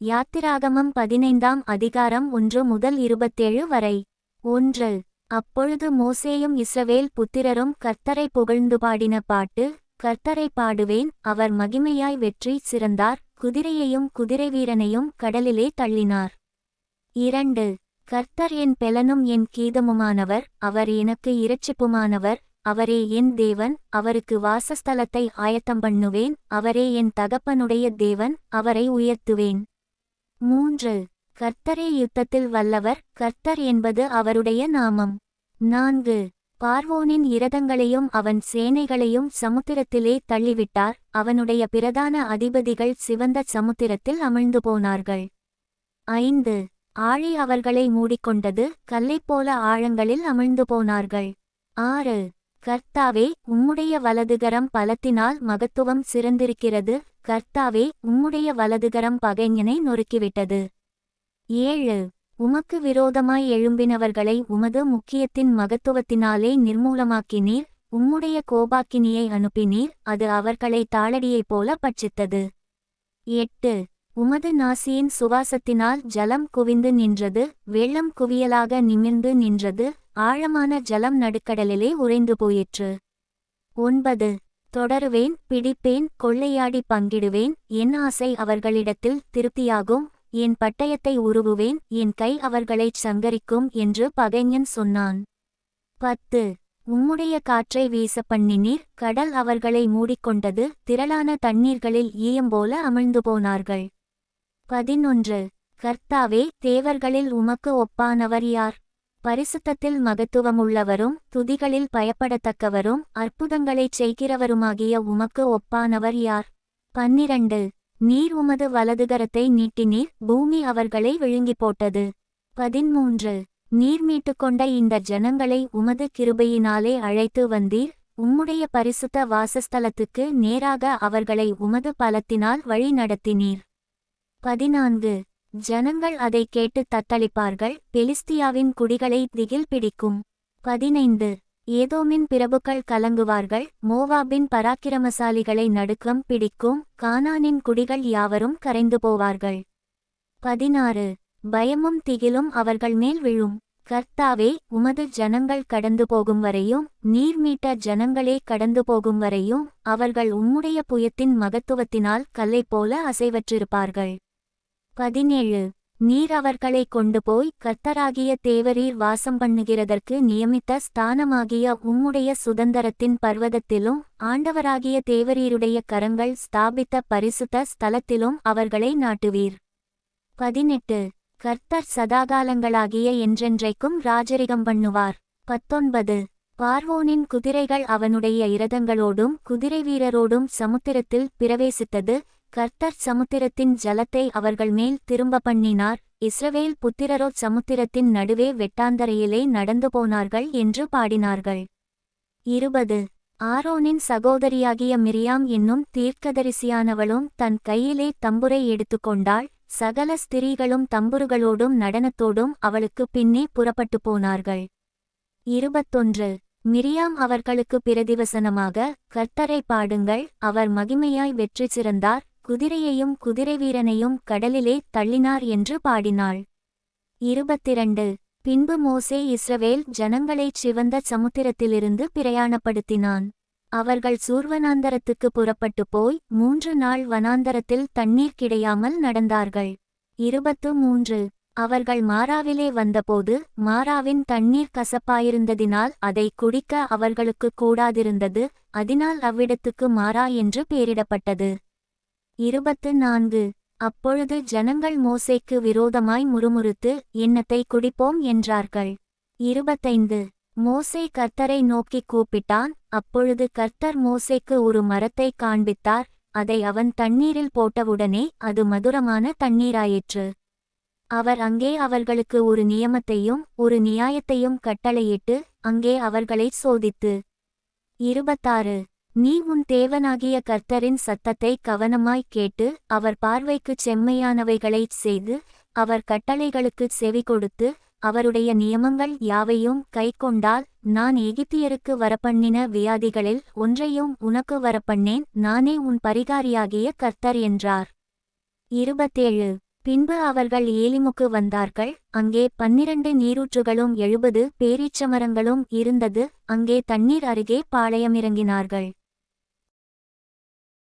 யாத்திராகமம் பதினைந்தாம் அதிகாரம் ஒன்று முதல் இருபத்தேழு வரை. ஒன்று. அப்பொழுது மோசேயும் இஸ்ரவேல் புத்திரரும் கர்த்தரை புகழ்ந்து பாடின பாட்டு கர்த்தரை பாடுவேன் அவர் மகிமையாய் வெற்றி சிறந்தார் குதிரையையும் குதிரை வீரனையும் கடலிலே தள்ளினார். இரண்டு. கர்த்தர் என் பெலனும் என் கீதமுமானவர் அவர் எனக்கு இரட்சிப்புமானவர் அவரே என் தேவன் அவருக்கு வாசஸ்தலத்தை ஆயத்தம் பண்ணுவேன் அவரே என் தகப்பனுடைய தேவன் அவரை உயர்த்துவேன். மூன்று. கர்த்தரே யுத்தத்தில் வல்லவர். கர்த்தர் என்பது அவருடைய நாமம். நான்கு. பார்வோனின் இரதங்களையும் அவன் சேனைகளையும் சமுத்திரத்திலே தள்ளிவிட்டார். அவனுடைய பிரதான அதிபதிகள் சிவந்த சமுத்திரத்தில் அமிழ்ந்து போனார்கள். ஐந்து. ஆழி அவர்களை மூடிக்கொண்டது கல்லைப்போல ஆழங்களில் அமிழ்ந்து போனார்கள். ஆறு. கர்த்தாவே உம்முடைய வலதுகரம் பலத்தினால் மகத்துவம் சிறந்திருக்கிறது. கர்த்தாவே உம்முடைய வலதுகரம் பகைஞனை நொறுக்கிவிட்டது. ஏழு. உமக்கு விரோதமாய் எழும்பினவர்களை உமது முக்கியத்தின் மகத்துவத்தினாலே நிர்மூலமாக்கினீர். உம்முடைய கோபாக்கினியை அனுப்பினீர். அது அவர்களை தாளடியைப் போல பட்சித்தது. எட்டு. உமது நாசியின் சுவாசத்தினால் ஜலம் குவிந்து நின்றது வெள்ளம் குவியலாக நிமிர்ந்து நின்றது ஆழமான ஜலம் நடுக்கடலிலே உறைந்து போயிற்று. ஒன்பது. தொடருவேன் பிடிப்பேன் கொள்ளையாடி பங்கிடுவேன் என் ஆசை அவர்களிடத்தில் திருப்தியாகும் என் பட்டயத்தை உருவுவேன் என் கை அவர்களைச் சங்கரிக்கும் என்று பகைஞன் சொன்னான். பத்து. உம்முடைய காற்றை வீச பண்ணினீர் கடல் அவர்களை மூடிக்கொண்டது திரளான தண்ணீர்களில் ஈயம்போல அமிழ்ந்து போனார்கள். பதினொன்று. கர்த்தாவே தேவர்களில் உமக்கு ஒப்பானவர் யார்? பரிசுத்தத்தில் மகத்துவமுள்ளவரும் துதிகளில் பயப்படத்தக்கவரும் அற்புதங்களைச் செய்கிறவருமாகிய உமக்கு ஒப்பானவர் யார்? பன்னிரண்டு. நீர் உமது வலதுகரத்தை நீட்டினீர் பூமி அவர்களை விழுங்கிப் போட்டது பதிமூன்று. நீர் மீட்டுக்கொண்ட இந்த ஜனங்களை உமது கிருபையினாலே அழைத்து வந்தீர் உம்முடைய பரிசுத்த வாசஸ்தலத்துக்கு நேராக அவர்களை உமது பலத்தினால் வழி நடத்தினீர் பதினான்கு. ஜனங்கள் அதை கேட்டு தத்தளிப்பார்கள். பெலிஸ்தியாவின் குடிகளை திகில் பிடிக்கும். பதினைந்து. ஏதோமின் பிரபுக்கள் கலங்குவார்கள். மோவாபின் பராக்கிரமசாலிகளை நடுக்கம் பிடிக்கும். கானானின் குடிகள் யாவரும் கரைந்து போவார்கள். பதினாறு. பயமும் திகிலும் அவர்கள் மேல் விழும். கர்த்தாவே உமது ஜனங்கள் கடந்து போகும் வரையும் நீர் மீட்ட ஜனங்களே கடந்து போகும் வரையும் அவர்கள் உம்முடைய புயத்தின் மகத்துவத்தினால் கல்லைப் போல அசைவற்றிருப்பார்கள். பதினேழு. நீர் அவர்களை கொண்டு போய் கர்த்தராகிய தேவரீர் வாசம் பண்ணுகிறதற்கு நியமித்த ஸ்தானமாகிய உம்முடைய சுதந்தரத்தின் பர்வதத்திலும் ஆண்டவராகிய தேவரீருடைய கரங்கள் ஸ்தாபித்த பரிசுத்த ஸ்தலத்திலும் அவர்களை நாட்டுவீர். பதினெட்டு. கர்த்தர் சதாகாலங்களாகிய என்றென்றைக்கும் ராஜரிகம் பண்ணுவார். பத்தொன்பது. பார்வோனின் குதிரைகள் அவனுடைய இரதங்களோடும் குதிரை வீரரோடும் சமுத்திரத்தில் பிரவேசித்தது கர்த்தர் சமுத்திரத்தின் ஜலத்தை அவர்கள் மேல் திரும்ப பண்ணினார். இஸ்ரவேல் புத்திரரோ சமுத்திரத்தின் நடுவே வெட்டாந்தரையிலே நடந்து போனார்கள் என்று பாடினார்கள். இருபது. ஆரோனின் சகோதரியாகிய மிரியாம் என்னும் தீர்க்கதரிசியானவளும் தன் கையிலே தம்புரை எடுத்துக்கொண்டாள். சகல ஸ்திரீகளும் தம்புருகளோடும் நடனத்தோடும் அவளுக்கு பின்னே புறப்பட்டு போனார்கள். இருபத்தொன்று. மிரியாம் அவர்களுக்கு பிரதிவசனமாக கர்த்தரை பாடுங்கள் அவர் மகிமையாய் வெற்றி சிறந்தார் குதிரையையும் குதிரை வீரனையும் கடலிலே தள்ளினார் என்று பாடினாள். இருபத்திரண்டு. பின்பு மோசே இஸ்ரவேல் ஜனங்களைச் சிவந்த சமுத்திரத்திலிருந்து பிரயாணப்படுத்தினான். அவர்கள் சூர்வனாந்தரத்துக்கு புறப்பட்டு போய் மூன்று நாள் வனாந்தரத்தில் தண்ணீர் கிடையாமல் நடந்தார்கள். இருபத்து மூன்று. அவர்கள் மாறாவிலே வந்தபோது மாறாவின் தண்ணீர் கசப்பாயிருந்ததினால் அதை குடிக்க அவர்களுக்கு கூடாதிருந்தது அதனால் அவ்விடத்துக்கு மாறா என்று பெயரிடப்பட்டது. இருபத்து நான்கு. அப்பொழுது ஜனங்கள் மோசேக்கு விரோதமாய் முறுமுறுத்து எண்ணத்தை குடிப்போம்? என்றார்கள். இருபத்தைந்து. மோசே கர்த்தரை நோக்கி கூப்பிட்டான். அப்பொழுது கர்த்தர் மோசேக்கு ஒரு மரத்தை காண்பித்தார். அதை அவன் தண்ணீரில் போட்டவுடனே அது மதுரமான தண்ணீராயிற்று. அவர் அங்கே அவர்களுக்கு ஒரு நியமத்தையும் ஒரு நியாயத்தையும் கட்டளையிட்டு அங்கே அவர்களைச் சோதித்து. இருபத்தாறு. நீ உன் தேவனாகிய கர்த்தரின் சத்தத்தை கவனமாய்க் கேட்டு அவர் பார்வைக்குச் செம்மையானவைகளைச் செய்து அவர் கட்டளைகளுக்குச் செவி கொடுத்து அவருடைய நியமங்கள் யாவையும் கைக்கொண்டால் நான் எகிப்தியருக்கு வரப்பண்ணின வியாதிகளில் ஒன்றையும் உனக்கு வரப்பண்ணேன் நானே உன் பரிகாரியாகிய கர்த்தர் என்றார். இருபத்தேழு. பின்பு அவர்கள் ஏலிமுக்கு வந்தார்கள் அங்கே பன்னிரண்டு நீரூற்றுகளும் எழுபது பேரீச்சமரங்களும் இருந்தது அங்கே தண்ணீர் அருகே பாளையமிறங்கினார்கள்.